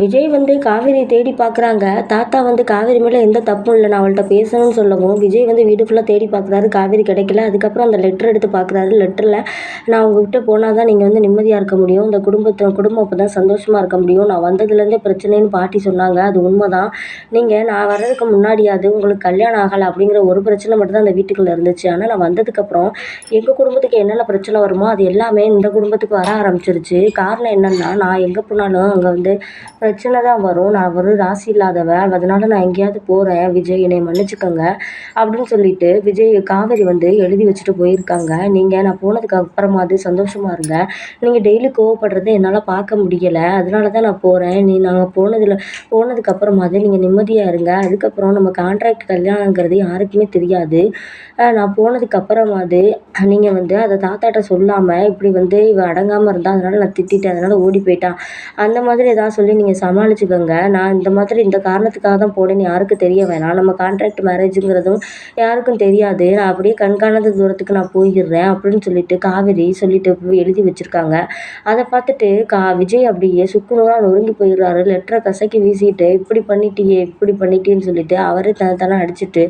விஜய் வந்து காவேரி தேடி பார்க்குறாங்க தாத்தா வந்து காவேரி மேலே எந்த தப்பும் இல்லை. நான் அவள்கிட்ட பேசணும்னு சொல்லவும் விஜய் வந்து வீடு ஃபுல்லாக தேடி பார்க்குறாரு காவேரி கிடைக்கல. அதுக்கப்புறம் அந்த லெட்டர் எடுத்து பார்க்குறாரு லெட்டரில் நான் உங்ககிட்ட போனால் தான் நீங்கள் வந்து நிம்மதியாக இருக்க முடியும். இந்த குடும்பத்தை குடும்பம் அப்போ தான் சந்தோஷமாக இருக்க முடியும். நான் வந்ததுலேருந்தே பிரச்சனைன்னு பாட்டி சொன்னாங்க. அது உண்மை தான் நீங்கள் நான் வர்றதுக்கு முன்னாடியாவது உங்களுக்கு கல்யாணம் ஆகலை அப்படிங்கிற ஒரு பிரச்சனை மட்டும் தான் அந்த வீட்டுக்குள்ளே இருந்துச்சு. ஆனால் நான் வந்ததுக்கப்புறம் எங்கள் குடும்பத்துக்கு என்னென்ன பிரச்சனை வருமோ அது எல்லாமே இந்த குடும்பத்துக்கு வர ஆரம்பிச்சிருச்சு. காரணம் என்னென்னா நான் எங்கே போனாலும் அங்கே வந்து பிரச்சனை தான் வரும். நான் ஒரு ராசி இல்லாதவன். அதனால நான் எங்கேயாவது போகிறேன் விஜய் என்னை மன்னிச்சுக்கோங்க அப்படின்னு சொல்லிட்டு விஜய் காவேரி வந்து எழுதி வச்சுட்டு போயிருக்காங்க. நீங்கள் நான் போனதுக்கு அப்புறமாவது சந்தோஷமாக இருங்க. நீங்கள் டெய்லி கோவப்படுறத என்னால் பார்க்க முடியலை. அதனால தான் நான் போகிறேன் நீ நாங்கள் போனதில் போனதுக்கு அப்புறமாவது நீங்கள் நிம்மதியாக இருங்க. அதுக்கப்புறம் நம்ம கான்ட்ராக்ட் கல்யாணங்கிறது யாருக்குமே தெரியாது. நான் போனதுக்கு அப்புறமாவது நீங்கள் வந்து அதை தாத்தாட்ட சொல்லாமல் இப்படி வந்து இவ அடங்காமல் இருந்தால் அதனால் நான் திட்டிட்டேன். அதனால் ஓடி போயிட்டான் அந்த மாதிரி ஏதாவது சொல்லி நீங்கள் சமாளிச்சுக்கோங்க. நான் இந்த மாதிரி இந்த காரணத்துக்காக தான் போனேன்னு யாருக்கும் தெரிய வேணாம். நம்ம கான்ட்ராக்ட் மேரேஜுங்கிறதும் யாருக்கும் தெரியாது. நான் அப்படியே கண்காணாத தூரத்துக்கு நான் போயிடுறேன் அப்படின்னு சொல்லிட்டு காவேரி சொல்லிட்டு போய் எழுதி வச்சுருக்காங்க. அதை பார்த்துட்டு கா விஜய் அப்படியே சுக்குநூறாக நொறுங்கி போயிடுறாரு. லெட்டரை கசக்கி வீசிட்டு இப்படி பண்ணிட்டியே இப்படி பண்ணிட்டேன்னு சொல்லிட்டு அவரே தன அடிச்சுட்டு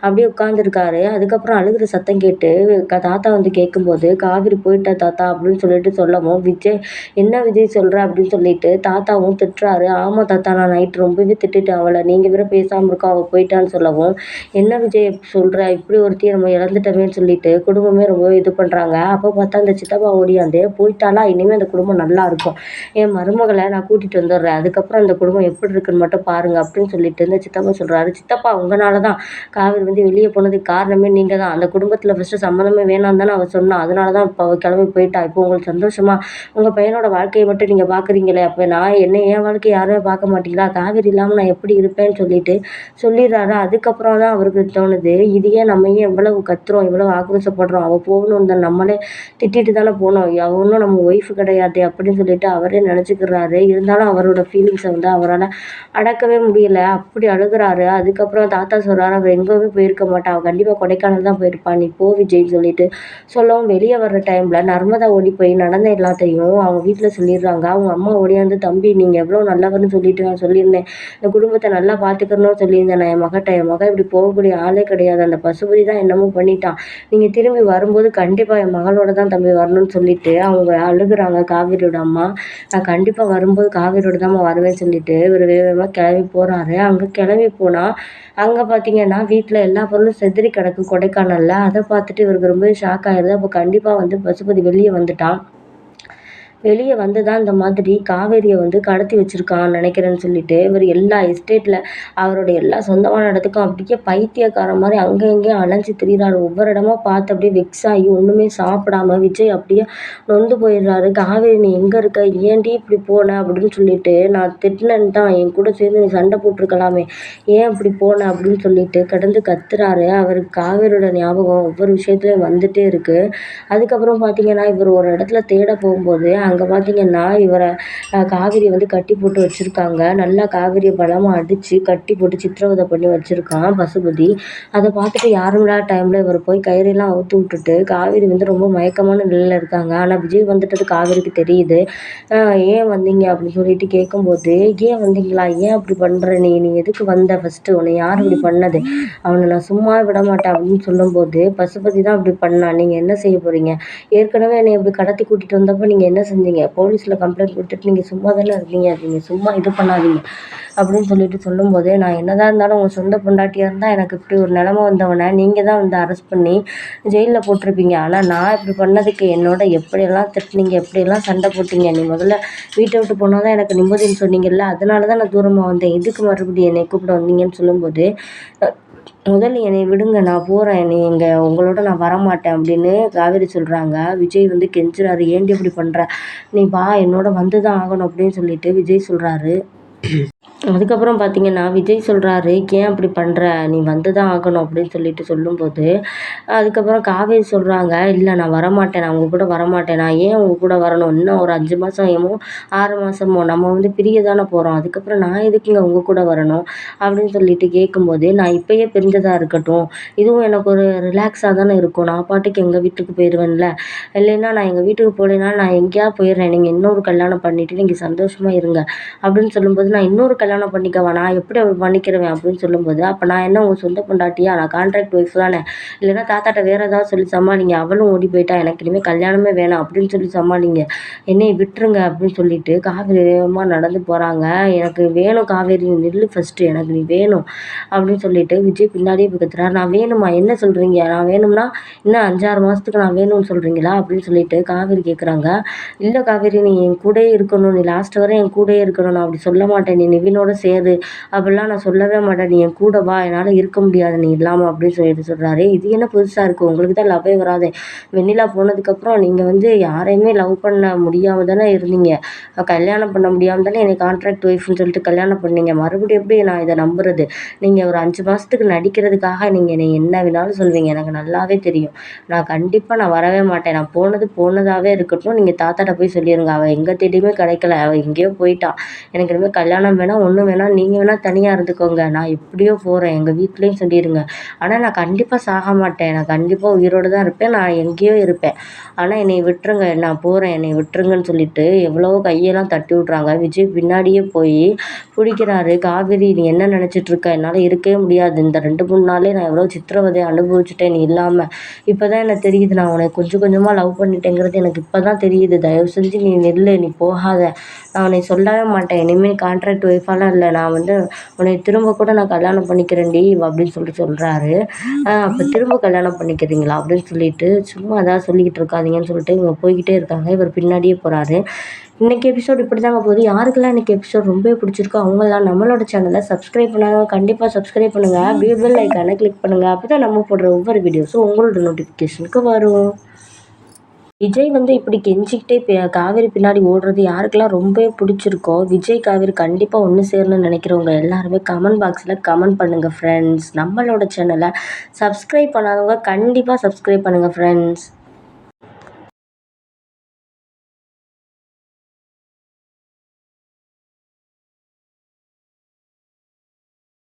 அப்படியே உட்காந்துருக்காரு அதுக்கப்புறம் அழுகிற சத்தம் கேட்டு க- தாத்தா வந்து கேட்கும்போது காவிரி போயிட்டா தாத்தா அப்படின்னு சொல்லிட்டு சொல்லவும் விஜய் என்ன விஜய் சொல்கிற அப்படின்னு சொல்லிட்டு தாத்தாவும் திட்டு திட்டுறாரு. ஆமாம் தாத்தா நான் நைட் ரொம்பவே திட்டுட்டேன் அவளை. நீங்கள் வேற பேசாமல் இருக்கோம் அவள் போயிட்டான்னு சொல்லவும். என்ன விஜய் சொல்கிற இப்படி ஒருத்தியை நம்ம இழந்துட்டோமேன்னு சொல்லிட்டு குடும்பமே ரொம்ப இது பண்ணுறாங்க அப்போ பார்த்தா அந்த சித்தப்பா ஓடியாந்து போயிட்டாலா இனிமேல் அந்த குடும்பம் நல்லா இருக்கும். என் மருமகளை நான் கூட்டிகிட்டு வந்துடுறேன். அதுக்கப்புறம் அந்த குடும்பம் எப்படி இருக்குன்னு மட்டும் பாருங்க அப்படின்னு சொல்லிட்டு இந்த சித்தப்பா சொல்கிறாரு சித்தப்பா உங்களால தான். காவேரி வந்து வெளியே போனதுக்கு காரணமே நீங்கள் தான். அந்த குடும்பத்தில் ஃபஸ்ட்டு சம்மந்தமே வேணாம் தானே அவள் சொன்னா. அதனால தான் இப்போ அவள் கிளம்பி போயிட்டா. இப்போ உங்களுக்கு சந்தோஷமா? உங்கள் பையனோட வாழ்க்கையை மட்டும் நீங்கள் பார்க்குறீங்களே அப்போ நான் என்ன ஏன் வாழ்க்கை யாருமே பார்க்க மாட்டீங்களா? காவேரி இல்லாமல் நான் எப்படி இருப்பேன்னு சொல்லிட்டு சொல்லிடுறாரு? அதுக்கப்புறம் தான் அவருக்கு தோணுது. இது ஏன் நம்ம ஏன் எவ்வளவு கத்துறோம்? எவ்வளவு ஆக்ரோஷப்படுறோம்? அவள் போகணும் தான் நம்மளே திட்டிட்டு தானே போனோம். அவனும் நம்ம ஒய்ஃப் கிடையாது அப்படின்னு சொல்லிட்டு அவரே நினச்சிக்கிறாரு. இருந்தாலும் அவரோட ஃபீலிங்ஸை வந்து அவரால் அடக்கவே முடியல. அப்படி அழுகுறாரு. அதுக்கப்புறம் தாத்தா சொல்கிறாரு அவள் எங்கேயுமே போயிருக்க மாட்டான் அவள் கண்டிப்பாக கொடைக்கானல் தான் போயிருப்பா. நீ போ விஜய்ன்னு சொல்லிட்டு சொல்லவும் வெளியே வர்ற டைமில் நர்மதா ஓடி போய் நடந்த எல்லாத்தையும் அவங்க வீட்டில் சொல்லிடுறாங்க. அவங்க அம்மா ஓடியாந்து தம்பி நீங்கள் எவ்வளோ நல்லவர்னு சொல்லிட்டு நான் சொல்லியிருந்தேன். இந்த குடும்பத்தை நல்லா பார்த்துக்கணும்னு சொல்லியிருந்தேன். நான் என் மகட்ட என் மகன் இப்படி போகக்கூடிய ஆளே கிடையாது. அந்த பசுபதி தான் என்னமோ பண்ணிட்டான். நீங்கள் திரும்பி வரும்போது கண்டிப்பாக என் மகளோட தான் தம்பி வரணும்னு சொல்லிட்டு அவங்க அழுகுறாங்க காவேரியோட அம்மா. நான் கண்டிப்பாக வரும்போது காவேரியோட தான் வரவே சொல்லிட்டு இவர் வேகமாக கிளம்பி போகிறாரு அங்கே கிளம்பி போனால் அங்கே பார்த்தீங்கன்னா வீட்டில் எல்லா பொருளும் செதறி கிடக்கு கொடைக்கானலில். அதை பார்த்துட்டு இவருக்கு ரொம்ப ஷாக் ஆயிடுது அப்போ கண்டிப்பாக வந்து பசுபதி வெளியே வந்துட்டான். வெளியே வந்து தான் இந்த மாதிரி காவேரியை வந்து கடத்தி வச்சிருக்கான் நினைக்கிறேன்னு சொல்லிட்டு இவர் எல்லா எஸ்டேட்டில் அவருடைய எல்லா சொந்தமான இடத்துக்கும் அப்படியே பைத்தியக்காரன் மாதிரி அங்கே இங்கேயும் அலைஞ்சு திரியிறாரு. ஒவ்வொரு இடமா பார்த்து அப்படியே வெக்ஸ் ஆகி ஒன்றுமே சாப்பிடாம விஜய் அப்படியே நொந்து போயிடுறாரு. காவேரி நீ எங்கே இருக்க? ஏன்டி இப்படி போன? அப்படின்னு சொல்லிட்டு நான் திட்டினேன் தான். என் கூட சேர்ந்து நீ சண்டை போட்டிருக்கலாமே. ஏன் இப்படி போன? அப்படின்னு சொல்லிட்டு கடந்து கத்துறாரு. அவருக்கு காவேரியோட ஞாபகம் ஒவ்வொரு விஷயத்துலையும் வந்துட்டே இருக்கு. அதுக்கப்புறம் பார்த்தீங்கன்னா இவர் ஒரு இடத்துல தேட போகும்போது அங்கே பார்த்தீங்கன்னா இவரை காவேரி காவேரியை வந்து கட்டி போட்டு வச்சுருக்காங்க. நல்லா காவேரியை பலமாக அடித்து கட்டி போட்டு சித்திரவதை பண்ணி வச்சுருக்கான் பசுபதி. அதை பார்த்துட்டு யாரும் இல்லாத டைமில் இவர் போய் கயிறெல்லாம் அவுத்து விட்டுட்டு காவேரி வந்து ரொம்ப மயக்கமான நிலையில் இருக்காங்க. ஆனால் விஜய் வந்துட்டது காவேரிக்கு தெரியுது. ஏன் வந்தீங்க அப்படின்னு சொல்லிட்டு கேட்கும்போது ஏன் வந்தீங்களா? ஏன் அப்படி பண்ணுற நீ? நீ எதுக்கு வந்த ஃபஸ்ட்டு உன்னை யார் இப்படி பண்ணது? அவனை நான் சும்மா விட மாட்டேன் அப்படின்னு சொல்லும்போது பசுபதி தான் அப்படி பண்ணான் நீங்கள் என்ன செய்ய போகிறீங்க ஏற்கனவே என்னை இப்படி கடத்தி கூட்டிகிட்டு வந்தப்போ நீங்கள் என்ன செஞ்சு இருந்தீங்க. போலீஸில் கம்ப்ளைண்ட் கொடுத்துட்டு நீங்கள் சும்மா தானே இருந்தீங்க நீங்கள் சும்மா இது பண்ணாதீங்க. அப்படின்னு சொல்லிட்டு சொல்லும்போது நான் என்னதான் இருந்தாலும் உங்கள் சொந்த பொண்டாட்டியாக இருந்தால் எனக்கு இப்படி ஒரு நிலமை வந்தவனே நீங்கள் தான் வந்து அரெஸ்ட் பண்ணி ஜெயிலில் போட்டிருப்பீங்க. ஆனால் நான் இப்படி பண்ணதுக்கு என்னோட எப்படியெல்லாம் திட்டினீங்க? எப்படியெல்லாம் சண்டை போட்டீங்க? நீ முதல்ல வீட்டை விட்டு போனால் தான் எனக்கு நிம்மதின்னு சொன்னீங்கல்ல. அதனால தான் நான் தூரமாக வந்தேன். இதுக்கு மறுபடியும் என்னை கூப்பிட வந்தீங்கன்னு சொல்லும்போது முதல்ல என்னை விடுங்க நான் போகிறேன் என்னை இங்கே உங்களோட நான் வரமாட்டேன் அப்படின்னு காவேரி சொல்கிறாங்க விஜய் வந்து கெஞ்சுறாரு. ஏன்டி இப்படி பண்ணுற நீ வா என்னோட வந்து தான் ஆகணும் அப்படின்னு சொல்லிட்டு விஜய் சொல்கிறாரு அதுக்கப்புறம் பார்த்தீங்கன்னா, விஜய் சொல்கிறாரு "ஏன் அப்படி பண்ணுற நீ வந்து தான் ஆகணும்." அப்படின்னு சொல்லிட்டு சொல்லும்போது, அதுக்கப்புறம் காவேரி சொல்கிறாங்க இல்லை நான் வரமாட்டேன். நான் உங்கள் கூட வரமாட்டேன். நான் ஏன் உங்கள் கூட வரணும்? இன்னும் ஒரு அஞ்சு மாதம் ஏமோ, ஆறு மாதமோ நம்ம வந்து பிரிய தானே போகிறோம் அதுக்கப்புறம் நான் எதுக்குங்க உங்கள் கூட வரணும்?" அப்படின்னு சொல்லிட்டு கேட்கும்போது, "நான் இப்பயே பிரிஞ்சதாக இருக்கட்டும். இதுவும் எனக்கு ஒரு ரிலாக்ஸாக தானே இருக்கும். நான் பாட்டுக்கு எங்கள் வீட்டுக்கு போயிடுவேன்ல இல்லைன்னா நான் எங்கள் வீட்டுக்கு போகலைன்னா நான் எங்கேயாவது போயிடுறேன். நீங்கள் இன்னொரு கல்யாணம் பண்ணிவிட்டு நீங்கள் சந்தோஷமாக இருங்க." அப்படின்னு சொல்லும்போது, "நான் இன்னொரு கல்யாணம் கல்யாணம் பண்ணிக்க வேணாம் எப்படி அப்படி பண்ணிக்கிறவன் அப்படின்னு சொல்லும்போது, அப்போ நான் என்ன உங்கள் சொந்த பொண்டாட்டியா? நான் கான்ட்ராக்ட் ஒய்ஃப் தானே. இல்லைன்னா தாத்தாட்ட வேற ஏதாவது சொல்லி சமாளிங்க. அவளும் ஓடி போயிட்டா. எனக்கு இனிமேல் கல்யாணமே வேணாம்." அப்படின்னு சொல்லி சமாளிங்க. என்னையை விட்டுருங்க." அப்படின்னு சொல்லிட்டு காவேரி வேகமாக நடந்து போகிறாங்க "எனக்கு வேணும் காவேரி. நில்லு ஃபஸ்ட்டு எனக்கு நீ வேணும்." அப்படின்னு சொல்லிட்டு விஜய் பின்னாடியே போய் கத்துறாரு. "நான் வேணுமா? என்ன சொல்கிறீங்க நான் வேணும்னா இன்னும் அஞ்சாறு மாதத்துக்கு நான் வேணும்னு சொல்கிறீங்களா அப்படின்னு சொல்லிட்டு காவேரி கேட்குறாங்க. இல்லை காவேரி நீ என் கூடயே இருக்கணும். நீ லாஸ்ட் வரை என் கூடயே இருக்கணும். நான் அப்படி சொல்ல மாட்டேன். நீ நிவினோட சேரு அப்படிலாம் நான் சொல்லவே மாட்டேன். நீ என் கூட வா. என்னால் இருக்க முடியாது நீ இல்லாமல் அப்படின்னு சொல்லிட்டு சொல்கிறாரு "இது என்ன புதுசாக இருக்குது உங்களுக்கு தான் லவ்வே வராது வெண்ணிலா போனதுக்கப்புறம் நீங்கள் வந்து யாரையுமே லவ் பண்ண முடியாமல் தானே இருந்தீங்க. கல்யாணம் பண்ண முடியாமல் தானே என்னை கான்ட்ராக்ட் ஒய்ஃப்னு சொல்லிட்டு கல்யாணம் பண்ணீங்க. மறுபடியும் எப்படி நான் இதை நம்புறது? நீங்கள் ஒரு அஞ்சு மாதத்துக்கு நடிக்கிறதுக்காக நீங்கள் என்னை என்ன வேணாலும் சொல்லுவீங்க. எனக்கு நல்லாவே தெரியும். நான் கண்டிப்பாக நான் வரவே மாட்டேன். நான் போனது போனதாகவே இருக்கட்டும். நீங்கள் தாத்தாட்ட போய் சொல்லிடுங்க அவள் எங்கே தேடியுமே கிடைக்கல. அவள் எங்கேயோ போயிட்டா. எனக்கு இனிமேல் கல்யாணம் வேணால் ஒண்ணும் வேணால் நீங்க வேணா தனியா இருந்துக்கோங்க. நான் எப்படியோ போறேன். எங்க வீட்லயும் சொல்லிடுங்க ஆனா நான் கண்டிப்பா சாக மாட்டேன். நான் கண்டிப்பா உயிரோடு தான் இருப்பேன். நான் எங்கேயோ இருப்பேன். ஆனா என்னை விட்டுருங்க. நான் போறேன். என்னை விட்டுருங்கன்னு சொல்லிட்டு எவ்வளவோ கையெல்லாம் தட்டி விட்றாங்க. விஜய் பின்னாடியே போய் பிடிக்கிறாரு "காவேரி நீ என்ன நினைச்சிட்டு இருக்க? என்னால இருக்கவே முடியாது. இந்த ரெண்டு மூணு நாளே நான் எவ்வளோ சித்திரவதை அனுபவிச்சுட்டேன் நீ இல்லாம. இப்போ தான் எனக்கு தெரியுது நான் உனக்கு கொஞ்சம் கொஞ்சமா லவ் பண்ணிட்டேங்கிறது எனக்கு இப்போ தான் தெரியுது. தயவு செஞ்சு நீ நெல்லு நீ போகாத. நான் உன்னைய சொல்லவே மாட்டேன். இனிமேல் கான்ட்ராக்ட் ஒய்ஃபாலாம் இல்லை நான் வந்து உன்னை திரும்ப கூட நான் கல்யாணம் பண்ணிக்கிறேன்டி." அப்படின்னு சொல்லிட்டு சொல்கிறாரு அப்போ திரும்ப கல்யாணம் பண்ணிக்கிறீங்களா?" அப்படின்னு சொல்லிட்டு, சும்மா அதான் சொல்லிக்கிட்டு இருக்காதீங்கன்னு சொல்லிட்டு இவங்க போய்கிட்டே இருக்காங்க. இவர் பின்னாடியே போகிறாரு இன்னைக்கு எபிசோட் இப்படிதாங்க போகுது. யாருக்கெல்லாம் இன்றைக்கி எபிசோட் ரொம்பவே பிடிச்சிருக்கோ அவங்களாம் நம்மளோட சேனலை சப்ஸ்கிரைப் பண்ணாங்க கண்டிப்பாக சப்ஸ்கிரைப் பண்ணுங்கள் பியூபிள் ஐக்கானை கிளிக் பண்ணுங்கள் பண்ணுங்க. அப்பதான் நம்ம போடுற ஒவ்வொரு வீடியோஸும் உங்களோட நோட்டிஃபிகேஷனுக்கு வரும். விஜய் வந்து இப்படி கெஞ்சிக்கிட்டே காவேரி பின்னாடி ஓடுறது யாருக்கெல்லாம் ரொம்பவே பிடிச்சிருக்கோ, விஜய், காவேரி கண்டிப்பாக ஒன்று சேரணும்னு நினைக்கிறவங்க எல்லாருமே கமெண்ட் பாக்ஸில் கமெண்ட் பண்ணுங்கள் ஃப்ரெண்ட்ஸ். நம்மளோட சேனலை சப்ஸ்கிரைப் பண்ணாதவங்க கண்டிப்பாக சப்ஸ்கிரைப் பண்ணுங்கள் ஃப்ரெண்ட்ஸ்.